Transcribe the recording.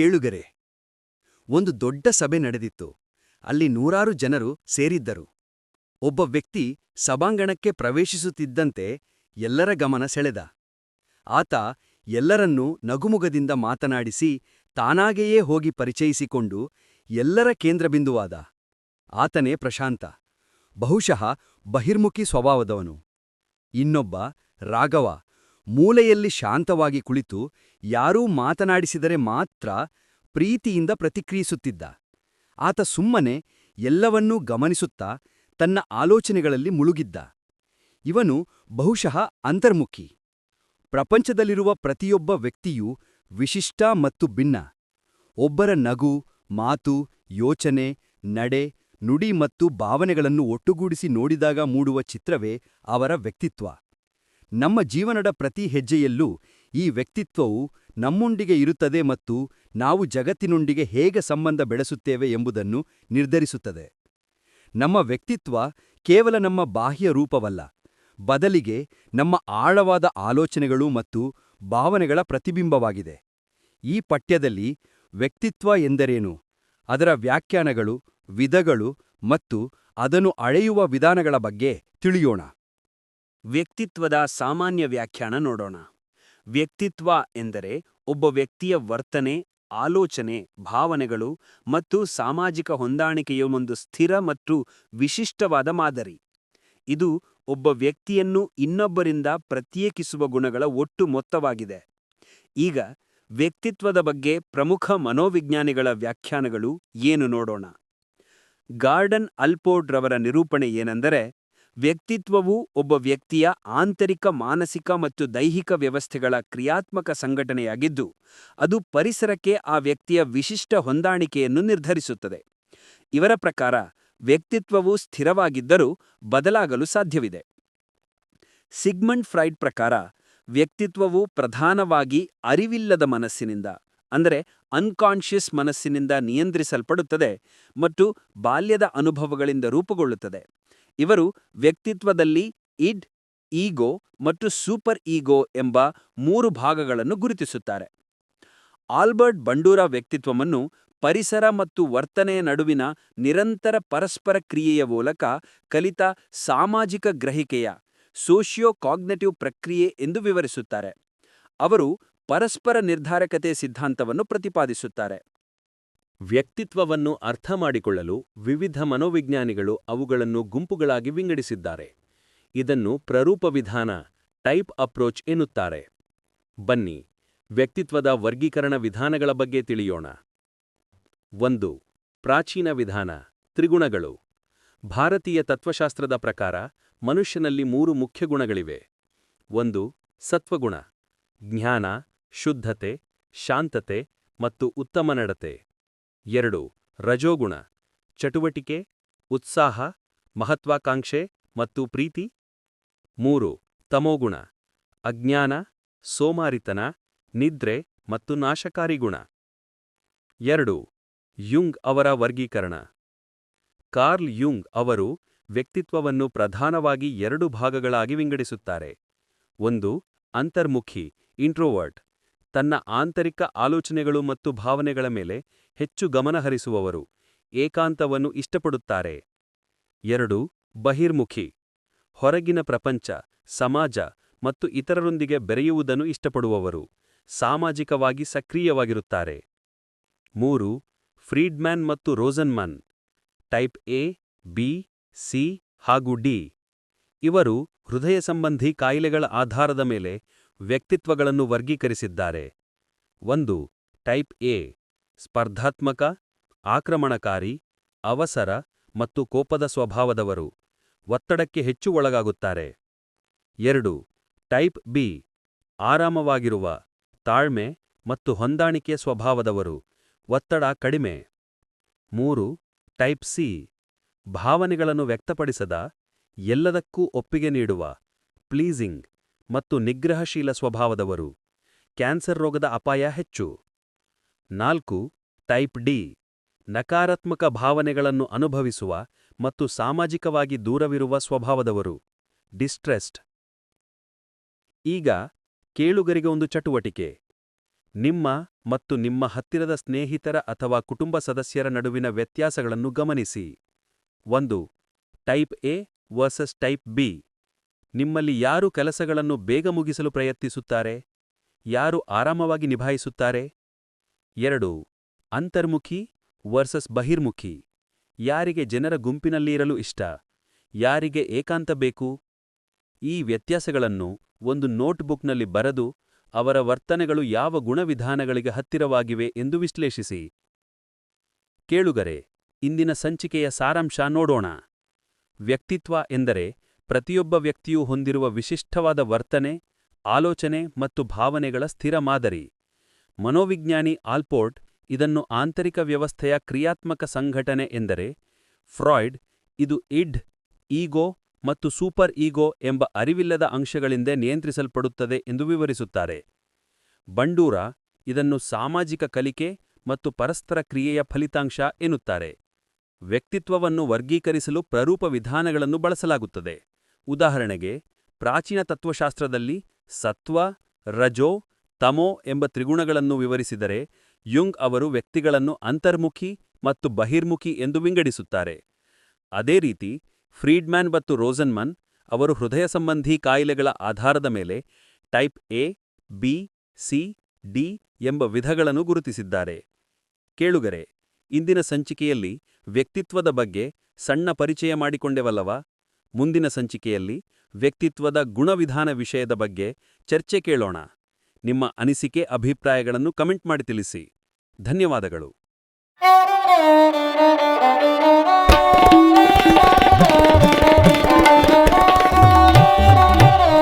ಕೇಳುಗರೆ, ಒಂದು ದೊಡ್ಡ ಸಭೆ ನಡೆದಿತ್ತು. ಅಲ್ಲಿ ನೂರಾರು ಜನರು ಸೇರಿದ್ದರು. ಒಬ್ಬ ವ್ಯಕ್ತಿ ಸಭಾಂಗಣಕ್ಕೆ ಪ್ರವೇಶಿಸುತ್ತಿದ್ದಂತೆ ಎಲ್ಲರ ಗಮನ ಸೆಳೆದ. ಆತ ಎಲ್ಲರನ್ನೂ ನಗುಮುಗದಿಂದ ಮಾತನಾಡಿಸಿ ತಾನಾಗೆಯೇ ಹೋಗಿ ಪರಿಚಯಿಸಿಕೊಂಡು ಎಲ್ಲರ ಕೇಂದ್ರಬಿಂದುವಾದ. ಆತನೇ ಪ್ರಶಾಂತ, ಬಹುಶಃ ಬಹಿರ್ಮುಖಿ ಸ್ವಭಾವದವನು. ಇನ್ನೊಬ್ಬ ರಾಘವ, ಮೂಲೆಯಲ್ಲಿ ಶಾಂತವಾಗಿ ಕುಳಿತು ಯಾರೂ ಮಾತನಾಡಿಸಿದರೆ ಮಾತ್ರ ಪ್ರೀತಿಯಿಂದ ಪ್ರತಿಕ್ರಿಯಿಸುತ್ತಿದ್ದ. ಆತ ಸುಮ್ಮನೆ ಎಲ್ಲವನ್ನೂ ಗಮನಿಸುತ್ತಾ ತನ್ನ ಆಲೋಚನೆಗಳಲ್ಲಿ ಮುಳುಗಿದ್ದ. ಇವನು ಬಹುಶಃ ಅಂತರ್ಮುಖಿ. ಪ್ರಪಂಚದಲ್ಲಿರುವ ಪ್ರತಿಯೊಬ್ಬ ವ್ಯಕ್ತಿಯೂ ವಿಶಿಷ್ಟ ಮತ್ತು ಭಿನ್ನ. ಒಬ್ಬರ ನಗು, ಮಾತು, ಯೋಚನೆ, ನಡೆ, ನುಡಿ ಮತ್ತು ಭಾವನೆಗಳನ್ನು ಒಟ್ಟುಗೂಡಿಸಿ ನೋಡಿದಾಗ ಮೂಡುವ ಚಿತ್ರವೇ ಅವರ ವ್ಯಕ್ತಿತ್ವ. ನಮ್ಮ ಜೀವನದ ಪ್ರತಿ ಹೆಜ್ಜೆಯಲ್ಲೂ ಈ ವ್ಯಕ್ತಿತ್ವವು ನಮ್ಮೊಂದಿಗೆ ಇರುತ್ತದೆ ಮತ್ತು ನಾವು ಜಗತ್ತಿನೊಂದಿಗೆ ಹೇಗೆ ಸಂಬಂಧ ಬೆಳೆಸುತ್ತೇವೆ ಎಂಬುದನ್ನು ನಿರ್ಧರಿಸುತ್ತದೆ. ನಮ್ಮ ವ್ಯಕ್ತಿತ್ವ ಕೇವಲ ನಮ್ಮ ಬಾಹ್ಯ ರೂಪವಲ್ಲ, ಬದಲಿಗೆ ನಮ್ಮ ಆಳವಾದ ಆಲೋಚನೆಗಳು ಮತ್ತು ಭಾವನೆಗಳ ಪ್ರತಿಬಿಂಬವಾಗಿದೆ. ಈ ಪಠ್ಯದಲ್ಲಿ ವ್ಯಕ್ತಿತ್ವ ಎಂದರೇನು, ಅದರ ವ್ಯಾಖ್ಯಾನಗಳು, ವಿಧಗಳು ಮತ್ತು ಅದನ್ನು ಅಳೆಯುವ ವಿಧಾನಗಳ ಬಗ್ಗೆ ತಿಳಿಯೋಣ. ವ್ಯಕ್ತಿತ್ವದ ಸಾಮಾನ್ಯ ವ್ಯಾಖ್ಯಾನ ನೋಡೋಣ. ವ್ಯಕ್ತಿತ್ವ ಎಂದರೆ ಒಬ್ಬ ವ್ಯಕ್ತಿಯ ವರ್ತನೆ, ಆಲೋಚನೆ, ಭಾವನೆಗಳು ಮತ್ತು ಸಾಮಾಜಿಕ ಹೊಂದಾಣಿಕೆಯ ಒಂದು ಸ್ಥಿರ ಮತ್ತು ವಿಶಿಷ್ಟವಾದ ಮಾದರಿ. ಇದು ಒಬ್ಬ ವ್ಯಕ್ತಿಯನ್ನು ಇನ್ನೊಬ್ಬರಿಂದ ಪ್ರತ್ಯೇಕಿಸುವ ಗುಣಗಳ ಒಟ್ಟು ಮೊತ್ತವಾಗಿದೆ. ಈಗ ವ್ಯಕ್ತಿತ್ವದ ಬಗ್ಗೆ ಪ್ರಮುಖ ಮನೋವಿಜ್ಞಾನಿಗಳ ವ್ಯಾಖ್ಯಾನಗಳು ಏನು ನೋಡೋಣ. ಗಾರ್ಡನ್ ಅಲ್ಪೋರ್ಡ್ ರವರ ನಿರೂಪಣೆ ಏನೆಂದರೆ ವ್ಯಕ್ತಿತ್ವವು ಒಬ್ಬ ವ್ಯಕ್ತಿಯ ಆಂತರಿಕ, ಮಾನಸಿಕ ಮತ್ತು ದೈಹಿಕ ವ್ಯವಸ್ಥೆಗಳ ಕ್ರಿಯಾತ್ಮಕ ಸಂಘಟನೆಯಾಗಿದ್ದು, ಅದು ಪರಿಸರಕ್ಕೆ ಆ ವ್ಯಕ್ತಿಯ ವಿಶಿಷ್ಟ ಹೊಂದಾಣಿಕೆಯನ್ನು ನಿರ್ಧರಿಸುತ್ತದೆ. ಇವರ ಪ್ರಕಾರ, ವ್ಯಕ್ತಿತ್ವವು ಸ್ಥಿರವಾಗಿದ್ದರೂ ಬದಲಾಗಲು ಸಾಧ್ಯವಿದೆ. ಸಿಗ್ಮಂಡ್ ಫ್ರೈಡ್ ಪ್ರಕಾರ, ವ್ಯಕ್ತಿತ್ವವು ಪ್ರಧಾನವಾಗಿ ಅರಿವಿಲ್ಲದ ಮನಸ್ಸಿನಿಂದ, ಅಂದರೆ ಅನ್ಕಾನ್ಷಿಯಸ್ ಮನಸ್ಸಿನಿಂದ ನಿಯಂತ್ರಿಸಲ್ಪಡುತ್ತದೆ ಮತ್ತು ಬಾಲ್ಯದ ಅನುಭವಗಳಿಂದ ರೂಪುಗೊಳ್ಳುತ್ತದೆ. ಇವರು ವ್ಯಕ್ತಿತ್ವದಲ್ಲಿ ಇಡ್, ಈಗೋ ಮತ್ತು ಸೂಪರ್ ಈಗೋ ಎಂಬ ಮೂರು ಭಾಗಗಳನ್ನು ಗುರುತಿಸುತ್ತಾರೆ. ಆಲ್ಬರ್ಟ್ ಬಂಡೂರ ವ್ಯಕ್ತಿತ್ವವನ್ನು ಪರಿಸರ ಮತ್ತು ವರ್ತನೆಯ ನಡುವಿನ ನಿರಂತರ ಪರಸ್ಪರ ಕ್ರಿಯೆಯ ಮೂಲಕ ಕಲಿತ ಸಾಮಾಜಿಕ ಗ್ರಹಿಕೆಯ ಸೋಷಿಯೋ ಕಾಗ್ನೆಟಿವ್ ಪ್ರಕ್ರಿಯೆ ಎಂದು ವಿವರಿಸುತ್ತಾರೆ. ಅವರು ಪರಸ್ಪರ ನಿರ್ಧಾರಕತೆ ಸಿದ್ಧಾಂತವನ್ನು ಪ್ರತಿಪಾದಿಸುತ್ತಾರೆ. ವ್ಯಕ್ತಿತ್ವವನ್ನು ಅರ್ಥಮಾಡಿಕೊಳ್ಳಲು ವಿವಿಧ ಮನೋವಿಜ್ಞಾನಿಗಳು ಅವುಗಳನ್ನು ಗುಂಪುಗಳಾಗಿ ವಿಂಗಡಿಸಿದ್ದಾರೆ. ಇದನ್ನು ಪ್ರರೂಪ ವಿಧಾನ, ಟೈಪ್ ಅಪ್ರೋಚ್ ಎನ್ನುತ್ತಾರೆ. ಬನ್ನಿ, ವ್ಯಕ್ತಿತ್ವದ ವರ್ಗೀಕರಣ ವಿಧಾನಗಳ ಬಗ್ಗೆ ತಿಳಿಯೋಣ. ಒಂದು, ಪ್ರಾಚೀನ ವಿಧಾನ, ತ್ರಿಗುಣಗಳು. ಭಾರತೀಯ ತತ್ವಶಾಸ್ತ್ರದ ಪ್ರಕಾರ ಮನುಷ್ಯನಲ್ಲಿ ಮೂರು ಮುಖ್ಯ ಗುಣಗಳಿವೆ. ಒಂದು, ಸತ್ವಗುಣ. ಜ್ಞಾನ, ಶುದ್ಧತೆ, ಶಾಂತತೆ ಮತ್ತು ಉತ್ತಮ ನಡತೆ. ಎರಡು, ರಜೋಗುಣ, ಚಟುವಟಿಕೆ, ಉತ್ಸಾಹ, ಮಹತ್ವಾಕಾಂಕ್ಷೆ ಮತ್ತು ಪ್ರೀತಿ. ಮೂರು, ತಮೋಗುಣ, ಅಜ್ಞಾನ, ಸೋಮಾರಿತನ, ನಿದ್ರೆ ಮತ್ತು ನಾಶಕಾರಿ ಗುಣ. ಎರಡು, ಯುಂಗ್ ಅವರ ವರ್ಗೀಕರಣ. ಕಾರ್ಲ್ ಯುಂಗ್ ಅವರು ವ್ಯಕ್ತಿತ್ವವನ್ನು ಪ್ರಧಾನವಾಗಿ ಎರಡು ಭಾಗಗಳಾಗಿ ವಿಂಗಡಿಸುತ್ತಾರೆ. ಒಂದು, ಅಂತರ್ಮುಖಿ, ಇಂಟ್ರೋವರ್ಟ್. ತನ್ನ ಆಂತರಿಕ ಆಲೋಚನೆಗಳು ಮತ್ತು ಭಾವನೆಗಳ ಮೇಲೆ ಹೆಚ್ಚು ಗಮನಹರಿಸುವವರು ಏಕಾಂತವನ್ನು ಇಷ್ಟಪಡುತ್ತಾರೆ. ಎರಡು, ಬಹಿರ್ಮುಖಿ, ಹೊರಗಿನ ಪ್ರಪಂಚ, ಸಮಾಜ ಮತ್ತು ಇತರರೊಂದಿಗೆ ಬೆರೆಯುವುದನ್ನು ಇಷ್ಟಪಡುವವರು, ಸಾಮಾಜಿಕವಾಗಿ ಸಕ್ರಿಯವಾಗಿರುತ್ತಾರೆ. ಮೂರು, ಫ್ರೀಡ್ಮ್ಯಾನ್ ಮತ್ತು Rosenman type A, B, C ಹಾಗೂ ಡಿ. ಇವರು ಹೃದಯ ಸಂಬಂಧಿ ಕಾಯಿಲೆಗಳ ಆಧಾರದ ಮೇಲೆ ವ್ಯಕ್ತಿತ್ವಗಳನ್ನು ವರ್ಗೀಕರಿಸಿದ್ದಾರೆ. ಒಂದು, ಟೈಪ್ ಎ, ಸ್ಪರ್ಧಾತ್ಮಕ, ಆಕ್ರಮಣಕಾರಿ, ಅವಸರ ಮತ್ತು ಕೋಪದ ಸ್ವಭಾವದವರು, ಒತ್ತಡಕ್ಕೆ ಹೆಚ್ಚು ಒಳಗಾಗುತ್ತಾರೆ. ಎರಡು, ಟೈಪ್ ಬಿ, ಆರಾಮವಾಗಿರುವ, ತಾಳ್ಮೆ ಮತ್ತು ಹೊಂದಾಣಿಕೆ ಸ್ವಭಾವದವರು, ಒತ್ತಡ ಕಡಿಮೆ. ಮೂರು, ಟೈಪ್ ಸಿ, ಭಾವನೆಗಳನ್ನು ವ್ಯಕ್ತಪಡಿಸದ, ಎಲ್ಲದಕ್ಕೂ ಒಪ್ಪಿಗೆ ನೀಡುವ, ಪ್ಲೀಸಿಂಗ್ ಮತ್ತು ನಿಗ್ರಹಶೀಲ ಸ್ವಭಾವದವರು. ಕ್ಯಾನ್ಸರ್ ರೋಗದ ಅಪಾಯ ಹೆಚ್ಚು. ನಾಲ್ಕು, ಟೈಪ್ ಡಿ. ನಕಾರಾತ್ಮಕ ಭಾವನೆಗಳನ್ನು ಅನುಭವಿಸುವ ಮತ್ತು ಸಾಮಾಜಿಕವಾಗಿ ದೂರವಿರುವ ಸ್ವಭಾವದವರು. ಡಿಸ್ಟ್ರೆಸ್ಡ್. ಈಗ, ಕೇಳುಗರಿಗೆ ಒಂದು ಚಟುವಟಿಕೆ. ನಿಮ್ಮ ಮತ್ತು ನಿಮ್ಮ ಹತ್ತಿರದ ಸ್ನೇಹಿತರ ಅಥವಾ ಕುಟುಂಬ ಸದಸ್ಯರ ನಡುವಿನ ವ್ಯತ್ಯಾಸಗಳನ್ನು ಗಮನಿಸಿ. ಒಂದು, type A versus type B. ನಿಮ್ಮಲ್ಲಿ ಯಾರು ಕೆಲಸಗಳನ್ನು ಬೇಗ ಮುಗಿಸಲು ಪ್ರಯತ್ನಿಸುತ್ತಾರೆ? ಯಾರು ಆರಾಮವಾಗಿ ನಿಭಾಯಿಸುತ್ತಾರೆ? ಎರಡು, ಅಂತರ್ಮುಖಿ ವರ್ಸಸ್ ಬಹಿರ್ಮುಖಿ. ಯಾರಿಗೆ ಜನರ ಗುಂಪಿನಲ್ಲಿ ಇರಲು ಇಷ್ಟ? ಯಾರಿಗೆ ಏಕಾಂತ ಬೇಕು? ಈ ವ್ಯತ್ಯಾಸಗಳನ್ನು ಒಂದು ನೋಟ್ಬುಕ್ನಲ್ಲಿ ಬರೆದು ಅವರ ವರ್ತನೆಗಳು ಯಾವ ಗುಣವಿಧಾನಗಳಿಗೆ ಹತ್ತಿರವಾಗಿವೆ ಎಂದು ವಿಶ್ಲೇಷಿಸಿ. ಕೇಳುಗರೆ, ಇಂದಿನ ಸಂಚಿಕೆಯ ಸಾರಾಂಶ ನೋಡೋಣ. ವ್ಯಕ್ತಿತ್ವ ಎಂದರೆ ಪ್ರತಿಯೊಬ್ಬ ವ್ಯಕ್ತಿಯೂ ಹೊಂದಿರುವ ವಿಶಿಷ್ಟವಾದ ವರ್ತನೆ, ಆಲೋಚನೆ ಮತ್ತು ಭಾವನೆಗಳ ಸ್ಥಿರ ಮಾದರಿ. ಮನೋವಿಜ್ಞಾನಿ ಆಲ್ಪೋರ್ಟ್ ಇದನ್ನು ಆಂತರಿಕ ವ್ಯವಸ್ಥೆಯ ಕ್ರಿಯಾತ್ಮಕ ಸಂಘಟನೆ ಎಂದರೆ ಫ್ರಾಯ್ಡ್, ಇದು ಇಡ್, ಈಗೋ ಮತ್ತು ಸೂಪರ್ ಈಗೋ ಎಂಬ ಅರಿವಿಲ್ಲದ ಅಂಶಗಳಿಂದ ನಿಯಂತ್ರಿಸಲ್ಪಡುತ್ತದೆ ಎಂದು ವಿವರಿಸುತ್ತಾರೆ. ಬಂಡೂರ ಇದನ್ನು ಸಾಮಾಜಿಕ ಕಲಿಕೆ ಮತ್ತು ಪರಸ್ಪರ ಕ್ರಿಯೆಯ ಫಲಿತಾಂಶ ಎನ್ನುತ್ತಾರೆ. ವ್ಯಕ್ತಿತ್ವವನ್ನು ವರ್ಗೀಕರಿಸಲು ಪ್ರರೂಪ ವಿಧಾನಗಳನ್ನು ಬಳಸಲಾಗುತ್ತದೆ. ಉದಾಹರಣೆಗೆ, ಪ್ರಾಚೀನ ತತ್ವಶಾಸ್ತ್ರದಲ್ಲಿ ಸತ್ವ, ರಜೋ, ತಮೋ ಎಂಬ ತ್ರಿಗುಣಗಳನ್ನು ವಿವರಿಸಿದರೆ, ಯುಂಗ್ ಅವರು ವ್ಯಕ್ತಿಗಳನ್ನು ಅಂತರ್ಮುಖಿ ಮತ್ತು ಬಹಿರ್ಮುಖಿ ಎಂದು ವಿಂಗಡಿಸುತ್ತಾರೆ. ಅದೇ ರೀತಿ, ಫ್ರೀಡ್ಮ್ಯಾನ್ ಮತ್ತು ರೋಸನ್ಮನ್ ಅವರು ಹೃದಯ ಸಂಬಂಧಿ ಕಾಯಿಲೆಗಳ ಆಧಾರದ ಮೇಲೆ type A, B, C, D ಎಂಬ ವಿಧಗಳನ್ನು ಗುರುತಿಸಿದ್ದಾರೆ. ಕೇಳುಗರೆ, ಇಂದಿನ ಸಂಚಿಕೆಯಲ್ಲಿ ವ್ಯಕ್ತಿತ್ವದ ಬಗ್ಗೆ ಸಣ್ಣ ಪರಿಚಯ ಮಾಡಿಕೊಂಡೆವಲ್ಲವಾ? ಮುಂದಿನ ಸಂಚಿಕೆಯಲ್ಲಿ ವ್ಯಕ್ತಿತ್ವದ ಗುಣವಿಧಾನ ವಿಷಯದ ಬಗ್ಗೆ ಚರ್ಚೆ ಕೇಳೋಣ. ನಿಮ್ಮ ಅನಿಸಿಕೆ, ಅಭಿಪ್ರಾಯಗಳನ್ನು ಕಮೆಂಟ್ ಮಾಡಿ ತಿಳಿಸಿ. ಧನ್ಯವಾದಗಳು.